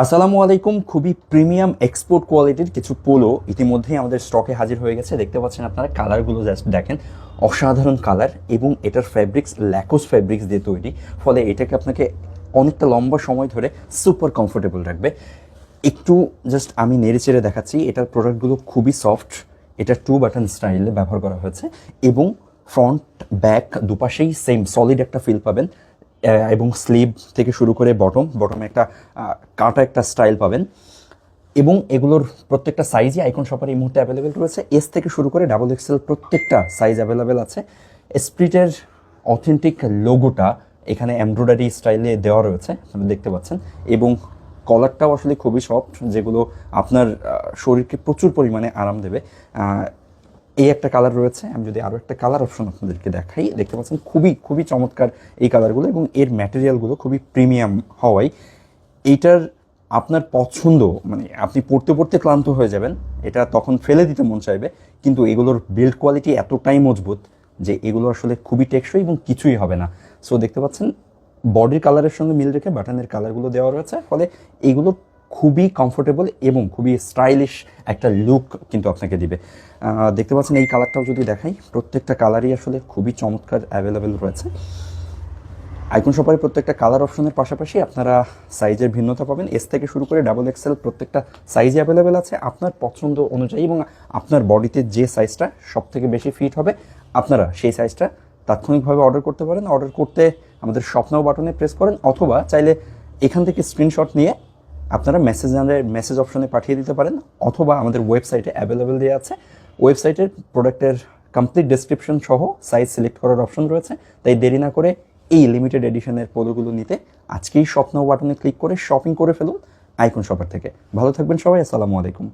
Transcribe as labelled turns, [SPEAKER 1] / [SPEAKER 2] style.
[SPEAKER 1] আসসালামু আলাইকুম। খুবই প্রিমিয়াম এক্সপোর্ট কোয়ালিটির কিছু পোলো ইতিমধ্যেই আমাদের স্টকে হাজির হয়ে গেছে। দেখতে পাচ্ছেন আপনারা, কালারগুলো জাস্ট দেখেন। অসাধারণ কালার এবং এটার ফ্যাব্রিক্স ল্যাকোস ফ্যাব্রিক্স দিয়ে তৈরি। ফলে এটাকে আপনাকে অনেকটা লম্বা সময় ধরে সুপার কমফোর্টেবল রাখবে। একটু জাস্ট আমি নেড়ে চেড়ে দেখাচ্ছি, এটার প্রোডাক্টগুলো খুবই সফট এটা টু বাটন স্টাইলে ব্যবহার করা হয়েছে এবং ফ্রন্ট ব্যাক দুপাশেই সেম সলিড একটা ফিল পাবেন। এবং স্লিভ থেকে শুরু করে বটম, বটমে একটা কাটা একটা স্টাইল পাবেন। এবং এগুলোর প্রত্যেকটা সাইজই আইকন শপার এই মুহূর্তে অ্যাভেলেবেল রয়েছে। এস থেকে শুরু করে ডাবল এক্সেল প্রত্যেকটা সাইজ অ্যাভেলেবেল আছে। স্প্রিটের অথেন্টিক লোগোটা এখানে এমব্রয়ডারি স্টাইলে দেওয়া রয়েছে আপনারা দেখতে পাচ্ছেন। এবং কলারটাও আসলে খুবই সফট যেগুলো আপনার শরীরকে প্রচুর পরিমাণে আরাম দেবে। এই একটা কালার রয়েছে। আমি যদি আরও একটা কালার অপশন আপনাদেরকে দেখাই, দেখতে পাচ্ছেন খুবই খুবই চমৎকার এই কালারগুলো এবং এর ম্যাটেরিয়ালগুলো খুবই প্রিমিয়াম হওয়ায়। এইটার আপনার পছন্দ মানে আপনি পড়তে পড়তে ক্লান্ত হয়ে যাবেন, এটা তখন ফেলে দিতে মন চাইবে, কিন্তু এগুলোর বিল্ড কোয়ালিটি এতটাই মজবুত যে এগুলো আসলে খুবই টেকসই এবং কিছুই হবে না। সো দেখতে পাচ্ছেন বডির কালারের সঙ্গে মিল রেখে বাটনের কালারগুলো দেওয়া রয়েছে, ফলে এগুলো খুবই কমফোর্টেবল এবং খুবই স্টাইলিশ একটা লুক কিন্তু আপনাকে দিবে। দেখতে পাচ্ছেন এই কালারটাও যদি দেখাই, প্রত্যেকটা কালারই আসলে খুবই চমৎকার অ্যাভেলেবেল রয়েছে। আইকন শপারে প্রত্যেকটা কালার অপশনের পাশাপাশি আপনারা সাইজের ভিন্নতা পাবেন। এস থেকে শুরু করে ডাবল এক্সেল প্রত্যেকটা সাইজে অ্যাভেলেবেল আছে। আপনার পছন্দ অনুযায়ী এবং আপনার বডিতে যে সাইজটা সব থেকে বেশি ফিট হবে, আপনারা সেই সাইজটা তাৎক্ষণিকভাবে অর্ডার করতে পারেন। অর্ডার করতে আমাদের স্বপ্নাও বাটনে প্রেস করেন। অথবা চাইলে এখান থেকে স্ক্রিনশট নিয়ে আপনারা মেসেজ মেসেঞ্জারের মেসেজ অপশনে পাঠিয়ে দিতে পারেন, অথবা আমাদের ওয়েবসাইটে অ্যাভেলেবেল দেওয়া আছে। ওয়েবসাইটের প্রোডাক্টের কমপ্লিট ডেসক্রিপশন সহ সাইজ সিলেক্ট করার অপশন রয়েছে। তাই দেরি না করে এই লিমিটেড এডিশনের পোলোগুলো নিতে আজকেই স্বপ্ন বাটনে ক্লিক করে শপিং করে ফেলুন আইকন শপার থেকে। ভালো থাকবেন সবাই, আসসালামু আলাইকুম।